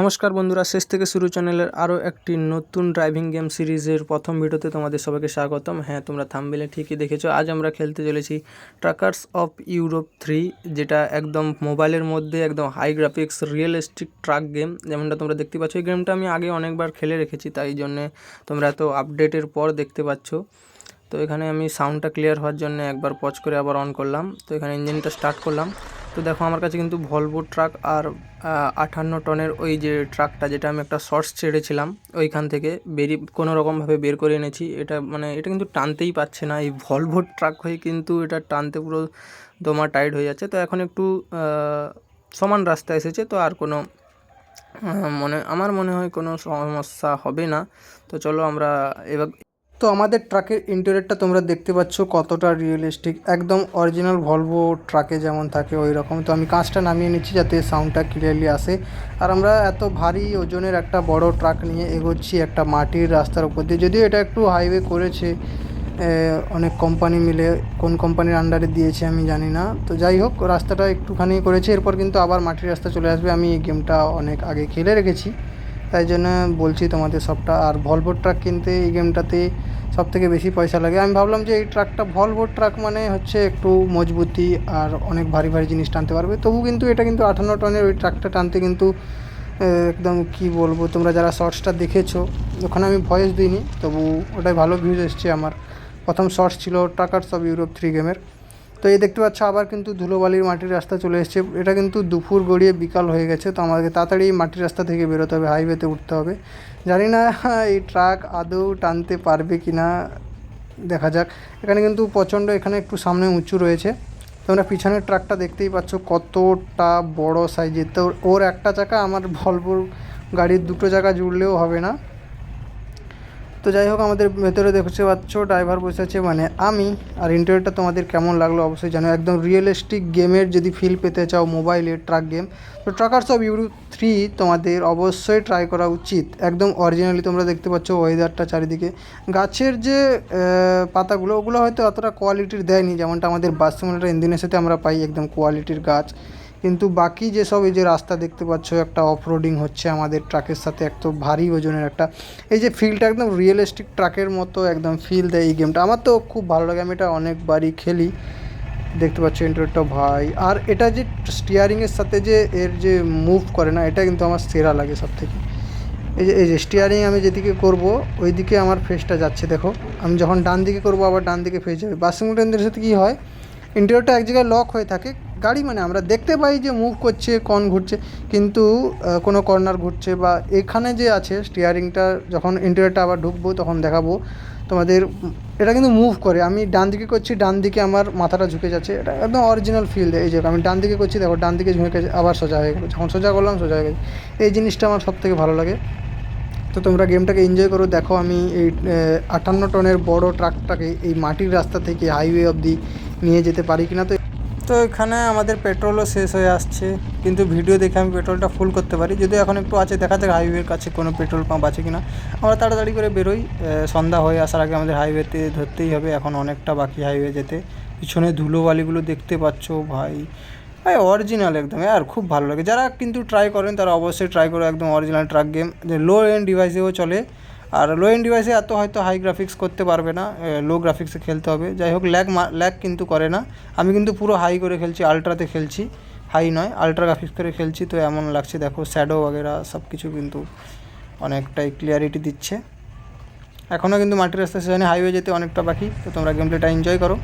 নমস্কার বন্ধুরা, শেষ থেকে শুরু চ্যানেলের আরও একটি নতুন ড্রাইভিং গেম সিরিজের প্রথম ভিডিওতে তোমাদের সবাইকে স্বাগতম। হ্যাঁ তোমরা থামবেলে ঠিকই দেখেছ। আজ আমরা খেলতে চলেছি ট্রাকার্স অফ ইউরোপ থ্রি যেটা একদম মোবাইলের মধ্যে একদম high graphics realistic truck game যেমনটা তোমরা দেখতে পাচ্ছ, এই গেমটা আমি আগে অনেকবার খেলে রেখেছি, তাই জন্যে তোমরা এত আপডেটের পর দেখতে পাচ্ছ। তো এখানে আমি সাউন্ডটা ক্লিয়ার হওয়ার জন্য একবার পজ করে আবার অন করলাম। তো এখানে ইঞ্জিনটা স্টার্ট করলাম। তো দেখো আমার কাছে কিন্তু ভলভো ট্রাক আর আটান্ন টনের ওই যে ট্রাকটা যেটা আমি একটা শর্টস ছেড়েছিলাম, ওইখান থেকে বেরিয়ে কোনো রকমভাবে বের করে এনেছি। এটা মানে এটা কিন্তু টানতেই পারছে না। এই ভলভো ট্রাক হয়ে কিন্তু এটা টানতে পুরো দমা টাইট হয়ে যাচ্ছে। তো এখন একটু সমান রাস্তা এসেছে। তো আর কোনো মনে, আমার মনে হয় কোনো সমস্যা হবে না। তো চলো আমরা এবার তো আমাদের ট্রাকের ইন্টেরিয়রটা তোমরা দেখতে পাচ্ছ কতটা রিয়েলিস্টিক একদম অরিজিনাল ভলভো ট্রাকে যেমন থাকে ওই রকম তো আমি কাঁচটা নামিয়ে নিচ্ছি যাতে সাউন্ডটা ক্লিয়ারলি আসে। আর আমরা এত ভারী ওজনের একটা বড় ট্রাক নিয়ে এগোচ্ছি একটা মাটির রাস্তার উপর দিয়ে। যদিও এটা একটু হাইওয়ে করেছে অনেক কোম্পানি মিলে। কোন কোম্পানির আন্ডারে দিয়েছে আমি জানি না। তো যাই হোক, রাস্তাটা একটুখানি করেছে। এরপর কিন্তু আবার মাটির রাস্তা চলে আসবে। আমি এই গেমটা অনেক আগে খেলে রেখেছি। তাই জন্য বলছি তোমাদের সবটা। আর ভলভো ট্রাক কিনতে এই গেমটাতে সব থেকে বেশি পয়সা লাগে। আমি ভাবলাম যে এই ট্রাকটা ভলভো ট্রাক মানে হচ্ছে একটু মজবুতি আর অনেক ভারী ভারী জিনিস টানতে পারবে। তবু কিন্তু এটা কিন্তু আঠান্ন টনের ওই ট্রাকটা টানতে কিন্তু একদম কি বলব, তোমরা যারা শর্টসটা দেখেছ, ওখানে আমি ভয়েস দিইনি, তবু ওটাই ভালো ভিউজ এসছে আমার। প্রথম শর্টস ছিল ট্রাকার্স অফ ইউরোপ থ্রি গেমের তো এই দেখতে পাচ্ছ, আবার কিন্তু ধুলোবালির মাটির রাস্তা চলে এসছে। এটা কিন্তু দুপুর গড়িয়ে বিকাল হয়ে গেছে, তো আমাদেরকে তাড়াতাড়ি মাটির রাস্তা থেকে বেরোতে হবে হাইওয়েতে উঠতে হবে। জানি না, এই ট্রাক আদৌ টানতে পারবে কি না দেখা যাক। এখানে কিন্তু প্রচণ্ড, এখানে একটু সামনে উঁচু রয়েছে। তোমরা পিছনের ট্রাকটা দেখতেই পাচ্ছ, কতটা বড় সাইজের তো ওর একটা চাকা আমার ভলভোর গাড়ির দুটো চাকা জুড়লেও হবে না। তো যাই হোক, আমাদের ভেতরে দেখতে পাচ্ছ ড্রাইভার বসে আছে মানে আমি আর ইন্টারনেটটা তোমাদের কেমন লাগল অবশ্যই জানো একদম রিয়েলিস্টিক গেমের যদি ফিল পেতে চাও মোবাইলে ট্রাক গেম তো ট্রাকার্স অফ ইউরো থ্রি তোমাদের অবশ্যই ট্রাই করা উচিত। একদম অরিজিনালি তোমরা দেখতে পাচ্ছ ওয়েদারটা চারিদিকে। গাছের যে পাতাগুলো, ওগুলো হয়তো অতটা কোয়ালিটির দেয়নি, যেমনটা আমাদের বাসমোটা ইন্দোনেশিয়াতে আমরা পাই একদম কোয়ালিটির গাছ। কিন্তু বাকি যেসব এই যে রাস্তা দেখতে পাচ্ছ, একটা অফ রোডিং হচ্ছে আমাদের ট্রাকের সাথে এত ভারী ওজনের একটা। এই যে ফিলটা একদম রিয়েলিস্টিক ট্রাকের মতো একদম ফিল দেয় এই গেমটা আমার তো খুব ভালো লাগে, আমি এটা অনেকবারই খেলি। দেখতে পাচ্ছ ইন্টারনেটটা ভাই। আর এটা যে স্টিয়ারিংয়ের সাথে যে এর যে মুভ করে না, এটা কিন্তু আমার সেরা লাগে সব থেকে এই যে এই যে স্টিয়ারিং আমি যেদিকে করব ওই দিকে আমার ফেসটা যাচ্ছে, দেখো। আমি যখন ডান দিকে করব, আবার ডান দিকে ফেস যাবে। বাসিং ট্রেনদের সাথে কী হয়? ইন্টেরিয়রটা এক জায়গায় লক হয়ে থাকে গাড়ি মানে আমরা দেখতে পাই যে মুভ করছে কন ঘুরছে, কিন্তু কোনো কর্নার ঘুরছে বা এখানে যে আছে স্টিয়ারিংটা যখন ইন্টেরিয়রটা আবার ঢুকবো, তখন দেখাবো তোমাদের, এটা কিন্তু মুভ করে। আমি ডান দিকে করছি, ডান দিকে আমার মাথাটা ঝুঁকে যাচ্ছে। এটা একদম অরিজিনাল ফিল এই যে আমি ডান দিকে করছি, দেখো, ডান দিকে ঝুঁকে গেছে, আবার সোজা হয়ে গেলো যখন সোজা করলাম, সোজা হয়ে গেছে। এই জিনিসটা আমার সব থেকে ভালো লাগে। তো তোমরা গেমটাকে এনজয় করো। দেখো, আমি এই আটান্ন টনের বড় ট্রাকটাকে এই মাটির রাস্তা থেকে হাইওয়ে অবধি নিয়ে যেতে পারি কিনা, তো তো এখানে আমাদের পেট্রোলও শেষ হয়ে আসছে। কিন্তু ভিডিও দেখে আমি পেট্রোলটা ফুল করতে পারি। যদি এখন একটু আছে, দেখা যাক হাইওয়ের কাছে কোনো পেট্রোল পাম্প আছে কিনা। আমরা তাড়াতাড়ি করে বেরোই। সন্ধ্যা হয়ে আসার আগে আমাদের হাইওয়েতে ধরতেই হবে। এখন অনেকটা বাকি হাইওয়ে যেতে। পিছনে ধুলোবালিগুলো দেখতে পাচ্ছ ভাই। ভাই অরিজিনাল একদম। আর খুব ভালো লাগে। যারা কিন্তু ট্রাই করেন, তারা অবশ্যই ট্রাই করে। একদম অরিজিনাল ট্রাক গেম যে লো এন্ড ডিভাইসেও চলে। আর লো এন্ড ডিভাইসে এত হয়তো হাই গ্রাফিক্স করতে পারবে না লো গ্রাফিক্সে খেলতে হবে। যাই হোক ল্যাগ ল্যাগ কিন্তু করে না। আমি কিন্তু পুরো হাই করে খেলছি আলট্রাতে খেলছি। হাই নয় আলট্রা গ্রাফিক্স করে খেলছি। তো এমন লাগছে, দেখো শ্যাডো বগেরা সব কিছু কিন্তু অনেকটাই ক্লিয়ারিটি দিচ্ছে। এখনও কিন্তু মাটির রাস্তা সেখানে হাইওয়ে যেতে অনেকটা বাকি। তো তোমরা গেমপ্লেটা এনজয় করো।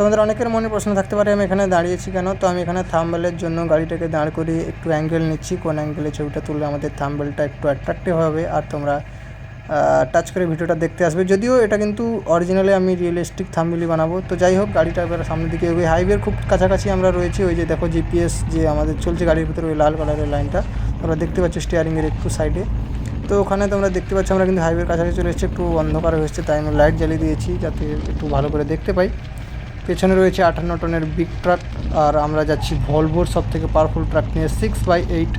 তোমাদের অনেকের মনে প্রশ্ন থাকতে পারে, আমি এখানে দাঁড়িয়েছি কেন? তো আমি এখানে থাম্বেলের জন্য গাড়িটাকে দাঁড় করিয়ে একটু অ্যাঙ্গেল নিচ্ছি। কোন অ্যাঙ্গেলে ছবিটা তুললে আমাদের থাম্বেলটা একটু অ্যাট্রাকটিভ হবে। আর তোমরা টাচ করে ভিডিওটা দেখতে আসবে। যদিও এটা কিন্তু অরিজিনালি আমি রিয়েলিস্টিক থাম্বেলই বানাবো। তো যাই হোক, গাড়িটা এবার সামনের দিকে ওই হাইওয়ের খুব কাছাকাছি আমরা রয়েছি। ওই যে দেখো জিপিএস যে আমাদের চলছে গাড়ির ভিতরে, ওই লাল কালারের লাইনটা তোমরা দেখতে পাচ্ছ স্টিয়ারিংয়ের একটু সাইডে তো ওখানে তোমরা দেখতে পাচ্ছ আমরা কিন্তু হাইওয়ের কাছাকাছি চলে এসেছি। একটু অন্ধকার হয়েছে, তাই আমি লাইট জ্বালিয়ে দিয়েছি যাতে একটু ভালো করে দেখতে পাই। পেছনে রয়েছে আটান্ন টনের বিগ ট্রাক আর আমরা যাচ্ছি ভলভোর সব থেকে পাওয়ারফুল ট্রাক নিয়ে সিক্স বাই এইট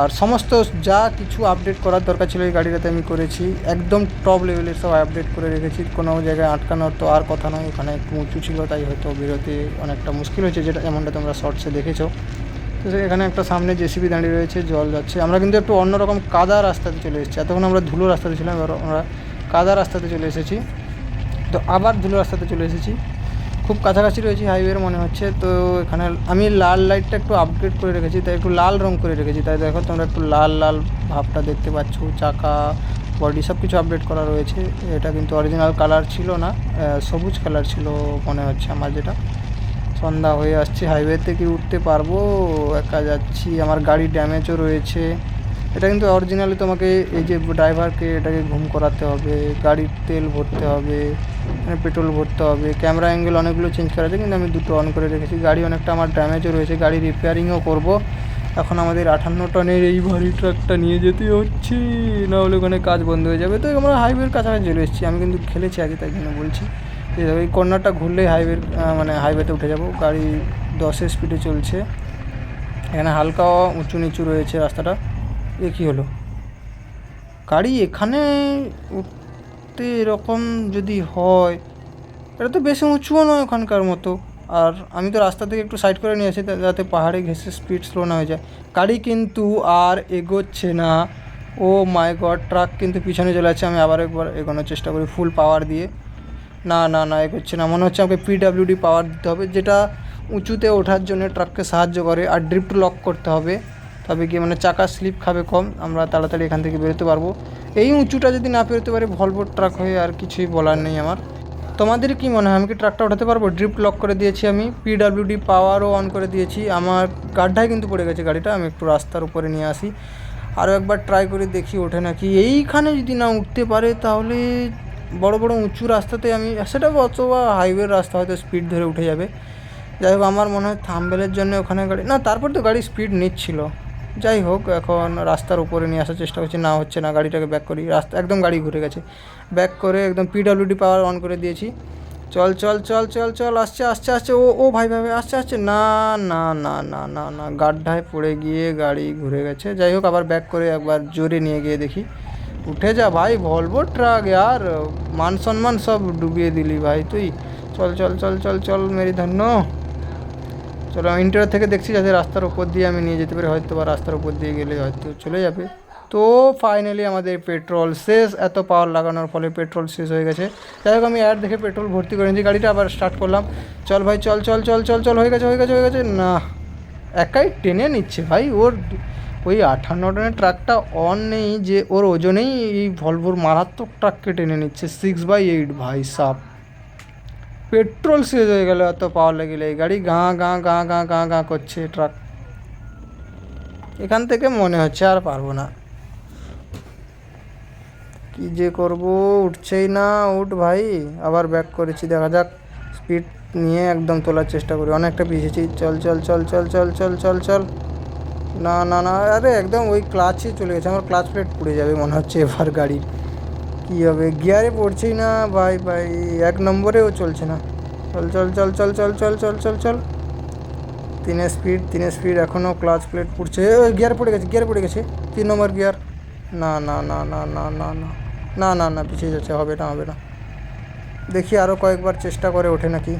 আর সমস্ত যা কিছু আপডেট করার দরকার ছিল এই গাড়িটাতে আমি করেছি, একদম টপ লেভেলের সব আপডেট করে রেখেছি। কোনো জায়গায় আটকানোর তো আর কথা নয় ওখানে একটু উঁচু ছিল, তাই হয়তো বেরোতে অনেকটা মুশকিল হয়েছে, যেটা এমনটা তোমরা শর্টসে দেখেছ। তো এখানে একটা সামনে জেসিবি দাঁড়িয়ে রয়েছে, জল যাচ্ছে। আমরা কিন্তু একটু অন্যরকম কাদা রাস্তাতে চলে এসেছি। এতক্ষণ আমরা ধুলো রাস্তাতে ছিলাম, এবার আমরা কাদা রাস্তাতে চলে এসেছি। তো আবার ধুলো রাস্তাতে চলে এসেছি। খুব কাছাকাছি রয়েছি হাইওয়ের মনে হচ্ছে। তো এখানে আমি লাল লাইটটা একটু আপগ্রেড করে রেখেছি, তাই একটু লাল রং করে রেখেছি। তাই দেখো তোমরা একটু লাল লাল ভাবটা দেখতে পাচ্ছ। চাকা বডি সব কিছু আপডেট করা রয়েছে। এটা কিন্তু অরিজিনাল কালার ছিল না সবুজ কালার ছিল মনে হচ্ছে আমার যেটা। সন্ধ্যা হয়ে আসছে হাইওয়েতে কি উঠতে পারব। একা যাচ্ছি, আমার গাড়ি ড্যামেজও রয়েছে। এটা কিন্তু অরিজিনালি তোমাকে এই যে ড্রাইভারকে এটাকে ঘুম করাতে হবে, গাড়ির তেল ভরতে হবে। পেট্রোল ভরতে হবে। ক্যামেরা অ্যাঙ্গেল অনেকগুলো চেঞ্জ করা আছে, কিন্তু আমি দুটো অন করে রেখেছি। গাড়ি অনেকটা আমার ড্যামেজও রয়েছে, গাড়ি রিপেয়ারিংও করব। এখন আমাদের আটান্ন টনের এই ভারী ট্রাকটা নিয়ে যেতে হচ্ছে, না হলে ওখানে কাজ বন্ধ হয়ে যাবে। তো আমরা হাইওয়ের কাছাকাছি চলে এসেছি, আমি কিন্তু খেলেছি আগে, তাই জন্য বলছি। এই কর্নারটা ঘুরলেই হাইওয়ের মানে হাইওয়েতে উঠে যাব। গাড়ি দশের স্পিডে চলছে। এখানে হালকা উঁচু নিচু রয়েছে রাস্তাটা। এ কী হলো? গাড়ি এখানে উঠতে এরকম যদি হয়, এটা তো বেশি উঁচুও নয় ওখানকার মতো। আর আমি তো রাস্তা থেকে একটু সাইড করে নিয়ে যাতে পাহাড়ে ঘেসে স্পিড স্লো না হয়ে যায়। গাড়ি কিন্তু আর এগোচ্ছে না। ও মাই গড ট্রাক কিন্তু পিছনে চলে যাচ্ছে। আমি আবার একবার এগোনোর চেষ্টা করি ফুল পাওয়ার দিয়ে। না না না, এগোচ্ছে না। মনে হচ্ছে আমাকে পিডাব্লিউডি পাওয়ার দিতে হবে, যেটা উঁচুতে ওঠার জন্য ট্রাককে সাহায্য করে। আর ড্রিফট লক করতে হবে। তবে কি মানে চাকা স্লিপ খাবে কম। আমরা তাড়াতাড়ি এখান থেকে বেরোতে পারব। এই উঁচুটা যদি না পেরোতে পারি ভলভো ট্রাক হয়ে আর কিছুই বলার নেই আমার। তোমাদের কি মনে হয়, আমি কি ট্রাকটা ওঠাতে পারব? ড্রিপ লক করে দিয়েছি আমি পিডাব্লিউডি পাওয়ারও অন করে দিয়েছি। আমার গাড্ডায় কিন্তু পড়ে গেছে গাড়িটা, আমি একটু রাস্তার উপরে নিয়ে আসি। আরও একবার ট্রাই করে দেখি, ওঠে নাকি। এইখানে যদি না উঠতে পারে, তাহলে বড় বড় উঁচু রাস্তাতে আমি, সেটা অথবা হাইওয়ের রাস্তা হয়তো স্পিড ধরে উঠে যাবে। যাই হোক, আমার মনে হয় থাম্বেলের জন্য ওখানে গাড়ি না, তারপর তো গাড়ি স্পিড নিচ্ছিল। যাই হোক, এখন রাস্তার উপরে নিয়ে আসার চেষ্টা করছি। না হচ্ছে না, গাড়িটাকে ব্যাক করি। রাস্তা, একদম গাড়ি ঘুরে গেছে। ব্যাক করে একদম পিডাব্লিউডি পাওয়ার অন করে দিয়েছি। চল চল চল চল চল, আসছে আসছে আসছে। ও ও ভাই ভাই আসছে আসছে। না না না না না না, গাড্ডায় পড়ে গিয়ে গাড়ি ঘুরে গেছে। যাই হোক, আবার ব্যাক করে একবার জোরে নিয়ে গিয়ে দেখি। উঠে যা ভাই ভলভো ট্রাক আর মান সম্মান সব ডুবিয়ে দিলি ভাই তুই। চল চল চল চল চল, মেরি ধন্য। চলো ইন্টার থেকে দেখছি যাতে রাস্তার উপর দিয়ে আমি নিয়ে যেতে পারি, হয়তো বা রাস্তার উপর দিয়ে গেলে হয়তো চলে যাবে। তো ফাইনালি আমাদের পেট্রোল শেষ, এত পাওয়ার লাগানোর ফলে পেট্রোল শেষ হয়ে গেছে। যাই হোক, আমি অ্যাড দেখে পেট্রোল ভর্তি করে নিয়েছি, গাড়িটা আবার স্টার্ট করলাম। চল ভাই, চল চল চল চল চল, হয়ে গেছে হয়ে গেছে হয়ে গেছে। না, একাই টেনে নিচ্ছে ভাই, ওর ওই আঠান্ন টনের ট্রাকটা অন নেই যে, ওর ওজনেই এই ভলভোর মারাত্মক ট্রাককে টেনে নিচ্ছে সিক্স বাই এইট ভাই সাপ। পেট্রোল শেষ হয়ে গেল এত পাওয়ার লেগেলে এই গাড়ি গাঁ গাঁ গাঁ গাঁ গাঁ গাঁ করছে ট্রাক এখান থেকে মনে হচ্ছে আর পারব না। কি যে করব, উঠছেই না, উঠ ভাই। আবার ব্যাক করেছি, দেখা যাক। স্পিড নিয়ে একদম তোলার চেষ্টা করি। অনেকটা পিছিয়েছি। চল চল চল চল চল চল চল চল। না না না, আরে একদম ওই ক্লাচই চলে গেছে। আমার ক্লাচ প্লেট পুড়ে যাবে মনে হচ্ছে এবার গাড়ির। কী হবে? গিয়ারে পড়ছেই না, ভাই ভাই, এক নম্বরেও চলছে না। চল চল চল চল চল চল চল চল চল। তিনের স্পিড তিনের স্পিড এখনও ক্লাচ প্লেট পড়ছে। গিয়ার পড়ে গেছে গিয়ার পড়ে গেছে। তিন নম্বর গিয়ার না না না না না না না। না না না, পিছিয়ে যাচ্ছে, হবে না হবে না। দেখি আরও কয়েকবার চেষ্টা করে ওঠে নাকি।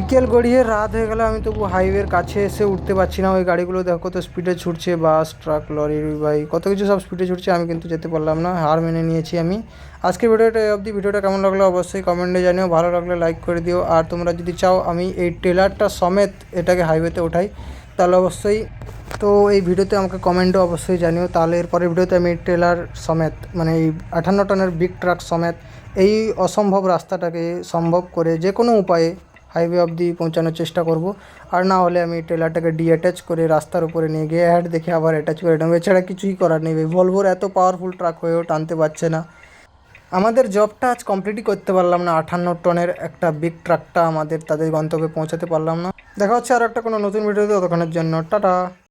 বিকেল গড়িয়ে রাত হয়ে গেলে, আমি তবু হাইওয়ের কাছে এসে উঠতে পারছি না। ওই গাড়িগুলো দেখো কত স্পিডে ছুটছে বাস ট্রাক লরি বাইক কত কিছু সব স্পিডে ছুটছে, আমি কিন্তু যেতে পারলাম না, হার মেনে নিয়েছি আমি। আজকে ভিডিওটা অবধি। ভিডিওটা কেমন লাগল অবশ্যই কমেন্টে জানিও, ভালো লাগলে লাইক করে দিও। আর তোমরা যদি চাও আমি এই ট্রেলারটা সমেত এটাকে হাইওয়েতে ওঠাই, তাহলে অবশ্যই তো এই ভিডিওতে আমাকে কমেন্টে অবশ্যই জানিও। তাহলে এরপরে ভিডিওতে আমি ট্রেলার সমেত মানে এই আঠান্ন টনের বিগ ট্রাক সমেত এই অসম্ভব রাস্তাটাকে সম্ভব করে যে কোনো উপায়ে হাইওয়ে অবধি পৌঁছানোর চেষ্টা করব। আর না হলে আমি ট্রেলারটাকে ডিঅ্যাটাচ করে রাস্তার উপরে নিয়ে গিয়ে হ্যাড দেখে আবার অ্যাটাচ করে নেব। এছাড়া কিছুই করার নেই ভলভোর এত পাওয়ারফুল ট্রাক হয়েও টানতে পারছে না। আমাদের জবটা আজ কমপ্লিটই করতে পারলাম না। আঠান্ন টনের একটা বিগ ট্রাকটা আমাদের তাদের গন্তব্যে পৌঁছাতে পারলাম না। দেখা হচ্ছে আর একটা কোনো নতুন ভিডিও ভিডিওতে ততক্ষণের জন্য টাটা।